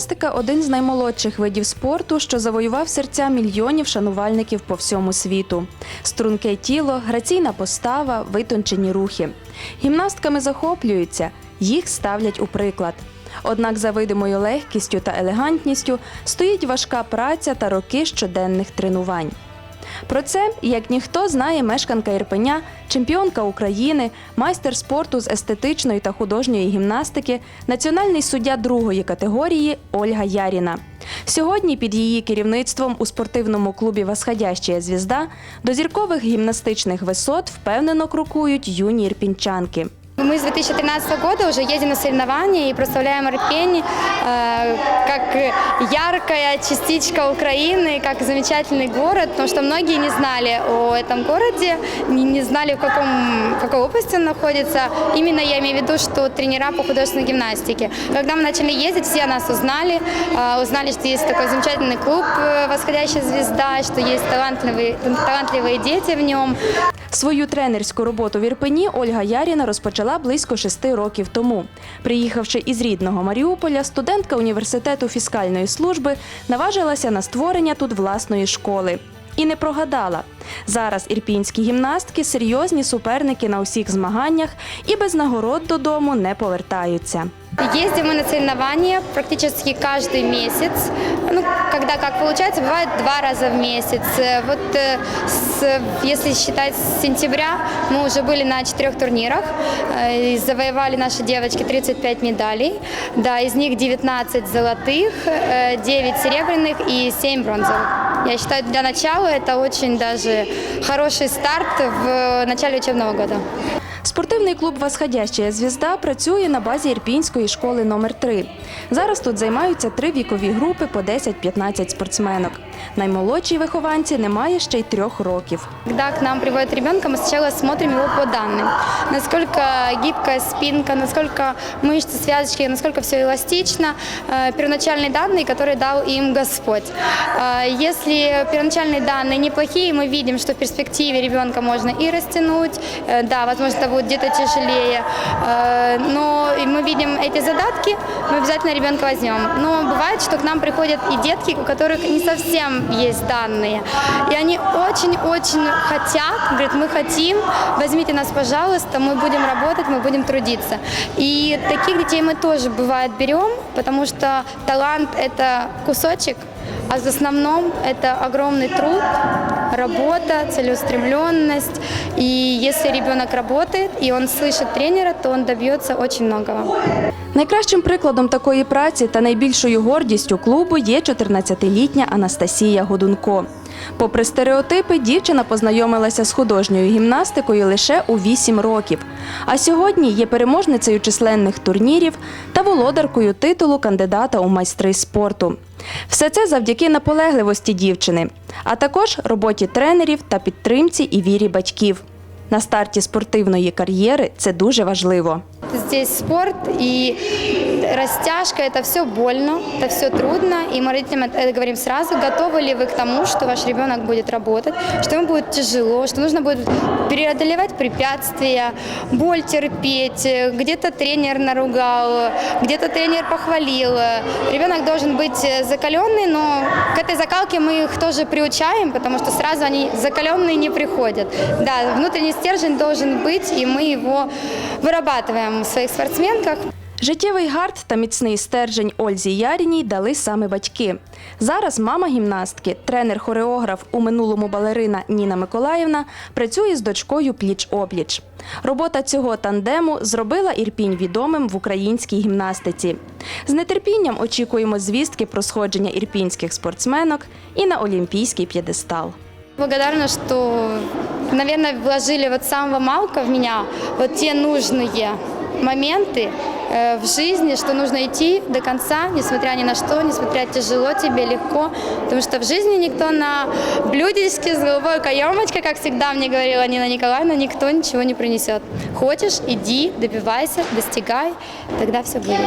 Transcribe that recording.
Гімнастика один з наймолодших видів спорту, що завоював серця мільйонів шанувальників по всьому світу. Струнке тіло, граційна постава, витончені рухи. Гімнастками захоплюються, їх ставлять у приклад. Однак за видимою легкістю та елегантністю стоїть важка праця та роки щоденних тренувань. Про це, як ніхто, знає мешканка Ірпеня, чемпіонка України, майстер спорту з естетичної та художньої гімнастики, національний суддя другої категорії Ольга Яріна. Сьогодні під її керівництвом у спортивному клубі «Восходящая звізда» до зіркових гімнастичних висот впевнено крокують юні ірпінчанки. Мы с 2013 года уже едем на соревнования и прославляем Ирпень э, как яркая частичка Украины, как замечательный город, потому что многие не знали о этом городе, не, не знали, в, каком, в какой области он находится. Именно я имею в виду, что тренера по художественной гимнастике. Когда мы начали ездить, все о нас узнали, э, узнали, что есть такой замечательный клуб э, «Восходящая звезда», что есть талантливые, талантливые дети в нем. Свою тренерську роботу в Ірпені Ольга Яріна розпочала близько шести років тому. Приїхавши із рідного Маріуполя, студентка університету фіскальної служби наважилася на створення тут власної школи. І не прогадала. Зараз ірпінські гімнастки серйозні суперники на усіх змаганнях і без нагород додому не повертаються. Ездим мы на соревнования практически каждый месяц. Ну, когда как получается, бывает два раза в месяц. Э, Вот э, с- если считать с сентября, мы уже были на четырех турнирах. э, и Завоевали наши девочки 35 медалей. Да, из них 19 золотых, э, 9 серебряных и 7 бронзовых. Я считаю, для начала это очень даже хороший старт в начале учебного года. Спортивний клуб «Восходящая звізда» працює на базі Ірпінської школи номер 3 Зараз тут займаються три вікові групи по 10-15 спортсменок. Наймолодшій вихованці немає ще й трьох років. Когда к нам приводят ребенка, мы сначала смотрим его по данным. Насколько гибкая спинка, насколько мышцы, связочки, насколько все эластично. Э, Первоначальные данные, которые дал им Господь. Э, Если первоначальные данные неплохие, мы видим, что в перспективе ребенка можно и растянуть, э, да, возможно, это будет где-то тяжелее, Э, но и мы видим эти задатки, мы обязательно ребенка возьмем. Но бывает, что к нам приходят и детки, у которых не совсем есть данные. И они очень-очень хотят, говорят, мы хотим, возьмите нас, пожалуйста, мы будем работать, мы будем трудиться. И таких детей мы тоже, бывает, берем, потому что талант – это кусочек, а в основном это огромный труд, работа, целеустремленность. И если ребенок работает, и он слышит тренера, то он добьется очень многого. Найкращим прикладом такої праці та найбільшою гордістю клубу є 14-літня Анастасія Годунко. Попри стереотипи, дівчина познайомилася з художньою гімнастикою лише у 8 років. А сьогодні є переможницею численних турнірів та володаркою титулу кандидата у майстри спорту. Все це завдяки наполегливості дівчини, а також роботі тренерів та підтримці і вірі батьків. На старті спортивної кар'єри це дуже важливо. Здесь спорт и растяжка, это все больно, это все трудно. И мы родителям это говорим сразу, готовы ли вы к тому, что ваш ребенок будет работать, что ему будет тяжело, что нужно будет преодолевать препятствия, боль терпеть, где-то тренер наругал, где-то тренер похвалил. Ребенок должен быть закаленный, но к этой закалке мы их тоже приучаем, потому что сразу они закаленные не приходят. Да, внутренний стержень должен быть, и мы его вырабатываем в своих спортсменках. Життєвий гард та міцний стержень Ользі Яріній дали саме батьки. Зараз мама гімнастки, тренер-хореограф у минулому балерина Ніна Миколаївна працює з дочкою пліч-опліч. Робота цього тандему зробила Ірпінь відомим в українській гімнастиці. З нетерпінням очікуємо звістки про сходження ірпінських спортсменок і на олімпійський п'єдестал. Благодарна, что, наверное, вложили вот самого малка в меня вот те нужные моменты э, в жизни, что нужно идти до конца, несмотря ни на что, несмотря тяжело тебе, легко, потому что в жизни никто на блюдечке с голубой каемочкой, как всегда мне говорила Нина Николаевна, никто ничего не принесет. Хочешь, иди, добивайся, достигай, тогда все будет.